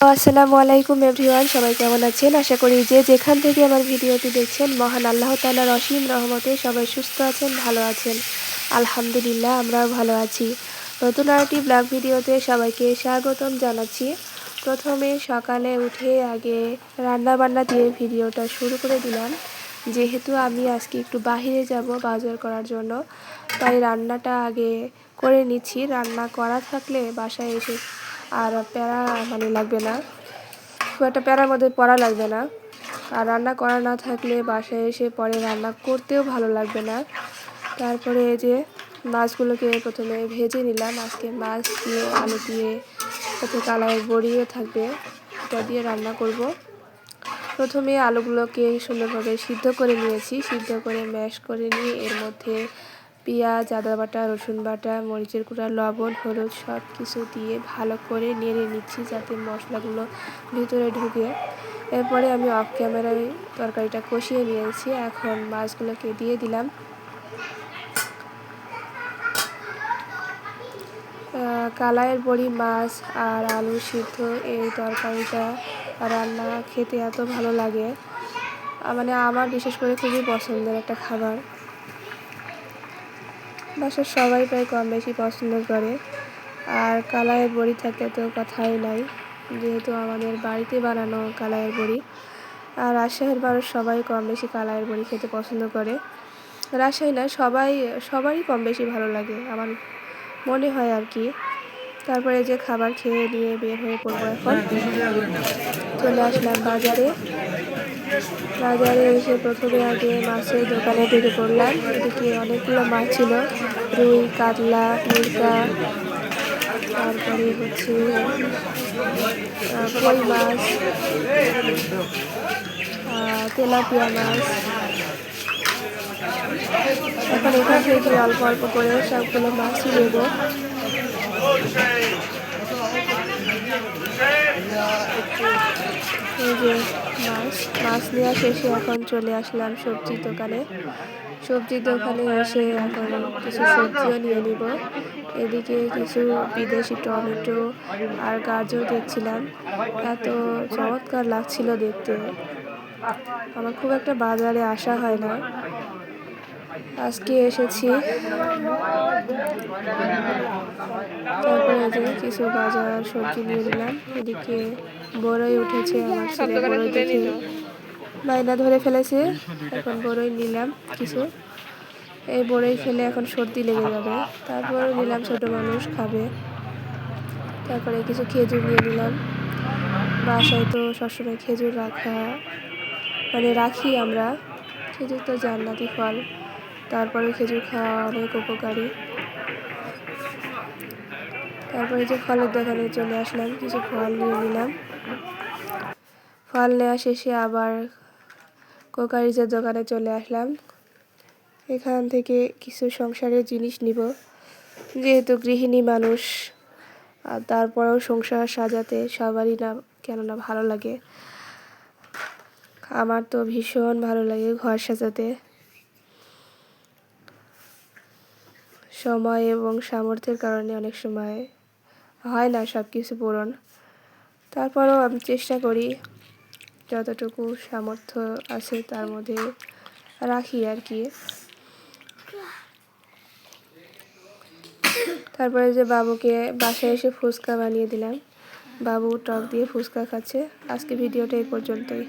আসসালামু আলাইকুম এভরিওয়ান, সবাই কেমন আছেন? আশা করি যে যেখান থেকে আমার ভিডিওটি দেখছেন, মহান আল্লাহ তালার অসীম রহমতে সবাই সুস্থ আছেন, ভালো আছেন। আলহামদুলিল্লাহ, আমরাও ভালো আছি। নতুন আরেকটি ব্লগ ভিডিওতে সবাইকে স্বাগতম জানাচ্ছি। প্রথমে সকালে উঠে আগে রান্না বান্না দিয়ে ভিডিওটা শুরু করে দিলাম। যেহেতু আমি আজকে একটু বাহিরে যাব বাজার করার জন্য, তাই রান্নাটা আগে করে নিচ্ছি। রান্না করা থাকলে বাসায় এসে আর প্যারা মানে লাগবে না। খুব একটা প্যারার মধ্যে পড়া লাগবে না। আর রান্না করা না থাকলে বাসায় এসে পরে রান্না করতেও ভালো লাগবে না। তারপরে এই যে মাছগুলোকে প্রথমে ভেজে নিলাম। আজকে মাছ দিয়ে, আলু দিয়ে, সাথে কালারের বড়িও থাকবে। এটা দিয়ে রান্না করব। প্রথমে আলুগুলোকে সুন্দরভাবে সিদ্ধ করে নিয়েছি। সিদ্ধ করে ম্যাশ করে নিয়ে এর মধ্যে পেঁয়াজ, আদা বাটা, রসুন বাটা, মরিচের গুঁড়া, লবণ, হলুদ সব কিছু দিয়ে ভালো করে নেড়ে নিচ্ছি যাতে মশলাগুলো ভিতরে ঢুকে। এরপরে আমি অফ ক্যামেরায় তরকারিটা কষিয়ে নিয়েছি। এখন মাছগুলোকে দিয়ে দিলাম। কালাইয়ের বড়ি, মাছ আর আলু সিদ্ধ, এই তরকারিটা রান্না খেতে এত ভালো লাগে। মানে আমার বিশেষ করে খুবই পছন্দের একটা খাবার। বাসার সবাই প্রায় কম বেশি পছন্দ করে। আর কালাইয়ের বড়ি থাকলে তো কথাই নাই, যেহেতু আমাদের বাড়িতে বানানো কালাইয়ের বড়ি। আর রাজশাহীর মানুষ সবাই কম বেশি কালাইয়ের বড়ি খেতে পছন্দ করে। রাজশাহী না, সবাই, সবারই কম বেশি ভালো লাগে, আমার মনে হয় আর কি। তারপরে যে খাবার খেয়ে নিয়ে বের হয়ে পড়ব এখন। চলে আসলাম বাজারে। বাজারে এসে প্রথমে আগে মাছের দোকানে ঢুকে পড়লাম। এদিকে অনেকগুলো মাছ ছিল। রুই, কাতলা, মুরগা, তারপরে হচ্ছে কই মাছ তেলাপিয়া মাছ। এখন এখান থেকে অল্প অল্প করে সবগুলো মাছ নেব। এই যে মাছ মাছ নেওয়া শেষে এখন চলে আসলাম সবজির দোকানে। সবজির দোকানে এসে এখন কিছু সবজিও নিয়ে নিব। এদিকে কিছু বিদেশি টমেটো আর গাজর দেখছিলাম। এত চমৎকার লাগছিল দেখতে। আমার খুব একটা বাজারে আসা হয় না। আজকে এসেছি। তারপরে যে কিছু বাজার সবজি নিয়ে নিলাম এদিকে বড়ই উঠেছে আমার ছেলে বড়ই দেখে মাইনা ধরে ফেলেছে। এখন বড়ই নিলাম কিছু। এই বড়ই খেলে এখন সর্দি লেগে যাবে। তারপরে নিলাম ছোট মানুষ খাবে। তারপরে কিছু খেজুর নিয়ে নিলাম। বাসায় তো সবসময় খেজুর রাখা মানে রাখি আমরা। খেজুর তো জান্নাতি ফল। তারপরে খেজুর খাওয়া অনেক উপকারী। তারপরে যে ফলের দোকানে চলে আসলাম, কিছু ফল নিয়ে নিলাম। ফল নেওয়া শেষে আবার কোকারিজের দোকানে চলে আসলাম। এখান থেকে কিছু সংসারের জিনিস নিব। যেহেতু গৃহিণী মানুষ, আর তারপরেও সংসার সাজাতে সবারই না কেননা ভালো লাগে। আমার তো ভীষণ ভালো লাগে ঘর সাজাতে। সময় এবং সামর্থ্যের কারণে অনেক সময় হয় না সব কিছু পূরণ। তারপরেও আমি চেষ্টা করি যতটুকু সামর্থ্য আছে তার মধ্যে রাখি আর কি। তারপরে যে বাবুকে বাসায় এসে ফুচকা বানিয়ে দিলাম। বাবু টক দিয়ে ফুচকা খাচ্ছে। আজকে ভিডিওটা এই পর্যন্তই।